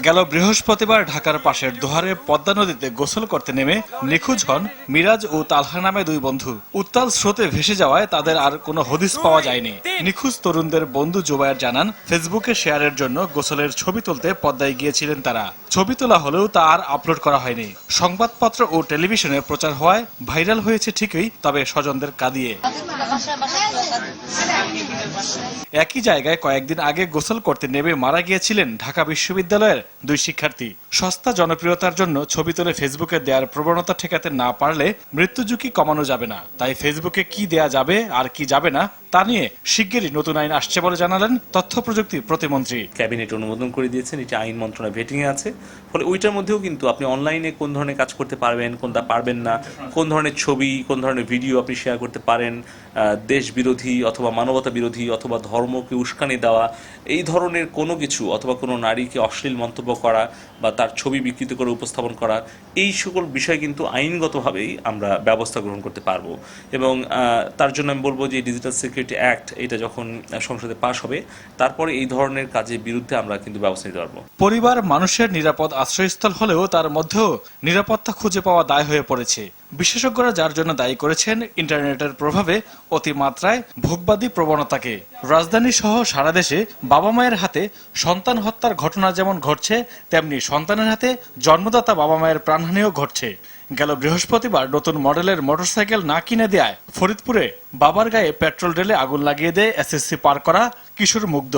গেল বৃহস্পতিবার ঢাকার পাশের দোহারে পদ্মা নদীতে গোসল করতে নেমে নিখোঁজ হন মিরাজ ও তালহা নামে দুই বন্ধু। উত্তাল স্রোতে ভেসে যাওয়ায় তাদের আর কোনো হদিস পাওয়া যায়নি। নিখোঁজ তরুণদের বন্ধু জুবায়ের জানান, ফেসবুকে শেয়ারের জন্য গোসলের ছবি তুলতে পদ্মায় গিয়েছিলেন তারা। ছবি তোলা হলেও তা আর আপলোড করা হয়নি। সংবাদপত্র ও টেলিভিশনে প্রচার হওয়ায় ভাইরাল হয়েছে ঠিকই, তবে স্বজনদের কাঁদিয়ে। একই জায়গায় কয়েকদিন আগে গোসল করতে নেমে মারা গিয়েছিলেন ঢাকা বিশ্ববিদ্যালয়ের দুই শিক্ষার্থী। সস্তা জনপ্রিয়তার জন্য ছবি তুলে ফেসবুকে দেওয়ার প্রবণতা ঠেকাতে না পারলে মৃত্যু ঝুঁকি কমানো যাবে না। তাই ফেসবুকে কি দেয়া যাবে আর কি যাবে না, তা নিয়ে শিগগিরই নতুন আইন আসছে বলে জানালেন তথ্য প্রযুক্তি প্রতিমন্ত্রী। ক্যাবিনেট অনুমোদন করে দিয়েছেন, এটি আইন মন্ত্রণালয় ভেটিং এ আছে। ফলে ওইটার মধ্যেও কিন্তু আপনি অনলাইনে কোন ধরনের কাজ করতে পারবেন, কোনটা পারবেন না, কোন ধরনের ছবি, কোন ধরনের ভিডিও আপনি শেয়ার করতে পারেন দেশ বিরোধী অথবা মানবতা বিরোধী অথবা ধর্মকে উস্কানি দেওয়া, এই ধরনের কোনো কিছু অথবা কোনো নারীকে অশ্লীল মন্তব্য করা বা তার ছবি বিকৃত করে উপস্থাপন করা, এই সকল বিষয় কিন্তু আইনগতভাবেই আমরা ব্যবস্থা গ্রহণ করতে পারব। এবং তার জন্য আমি বলব যে ডিজিটাল সিকিউরিটি অ্যাক্ট এটা যখন সংসদে পাশ হবে, তারপরে এই ধরনের কাজের বিরুদ্ধে আমরা কিন্তু ব্যবস্থা নিতে পারব। পরিবার মানুষের নিরাপদ আশ্রয়স্থল হলেও তার মধ্যেও নিরাপত্তা খুঁজে পাওয়া দায় হয়ে পড়েছে। বিশেষজ্ঞরা যার জন্য দায়ী করেছেন ইন্টারনেটের প্রভাবে অতিমাত্রায় ভোগবাদী প্রবণতাকে। রাজধানী সহ সারা দেশে বাবা মায়ের হাতে সন্তান হত্যার ঘটনা যেমন ঘটছে, তেমনি সন্তানের হাতে জন্মদাতা বাবা মায়ের প্রাণহানিও ঘটছে। গেল বৃহস্পতিবার নতুন মডেলের মোটরসাইকেল না কিনে দেয় ফরিদপুরে বাবার গায়ে পেট্রোল ঢেলে আগুন লাগিয়ে দেয় এসএসসি পার করা কিশোর মুগ্ধ।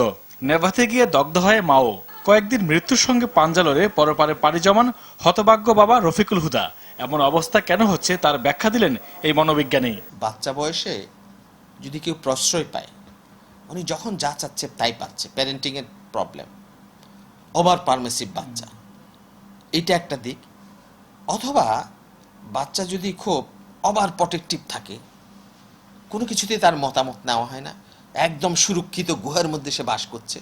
নেভাতে গিয়ে দগ্ধ হয় মাও। কয়েকদিন মৃত্যুর সঙ্গে পাঞ্জালরে পরপারে পাড়ি জমান হতভাগ্য বাবা রফিকুল হুদা। এমন অবস্থা কেন হচ্ছে তার ব্যাখ্যা দিলেন এই মনোবিজ্ঞানী। বাচ্চা বয়সে যদি কেউ প্রশ্রয় পায়, উনি যখন যা চাচ্ছে তাই পাচ্ছে প্যারেন্টিং এর প্রবলেম ওভার পারমিসিভ বাচ্চা। এটা একটা দিক। অথবা বাচ্চা যদি খুব ওভার প্রটেকটিভ থাকে, কোনো কিছুতেই তার মতামত নেওয়া হয় না, একদম সুরক্ষিত গুহার মধ্যে সে বাস করছে,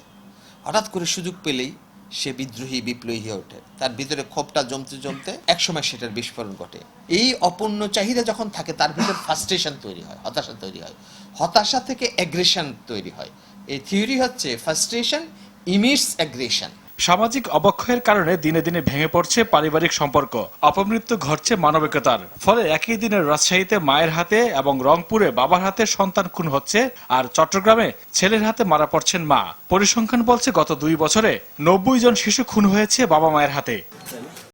হঠাৎ করে সুযোগ পেলেই সে বিদ্রোহী, বিপ্লবী হয়ে ওঠে। তার ভিতরে ক্ষোভটা জমতে জমতে একসময় সেটার বিস্ফোরণ ঘটে। এই অপূর্ণ চাহিদা যখন থাকে, তার ভিতরে ফার্স্টেশন তৈরি হয়, হতাশা তৈরি হয়। হতাশা থেকে অ্যাগ্রেশন তৈরি হয়। এই থিওরি হচ্ছে ফার্স্টেশন ইমিটস অ্যাগ্রেশন সামাজিক অবক্ষয়ের কারণে দিনে দিনে ভেঙে পড়ছে পারিবারিক সম্পর্ক। অপমৃত্যু ঘটছে মানবিকতার। ফলে একই দিনের রাজশাহীতে মায়ের হাতে এবং রংপুরে বাবার হাতে সন্তান খুন হচ্ছে আর চট্টগ্রামে ছেলের হাতে মারা পড়ছেন মা। পরিসংখ্যান বলছে গত দুই বছরে নব্বই জন শিশু খুন হয়েছে বাবা মায়ের হাতে।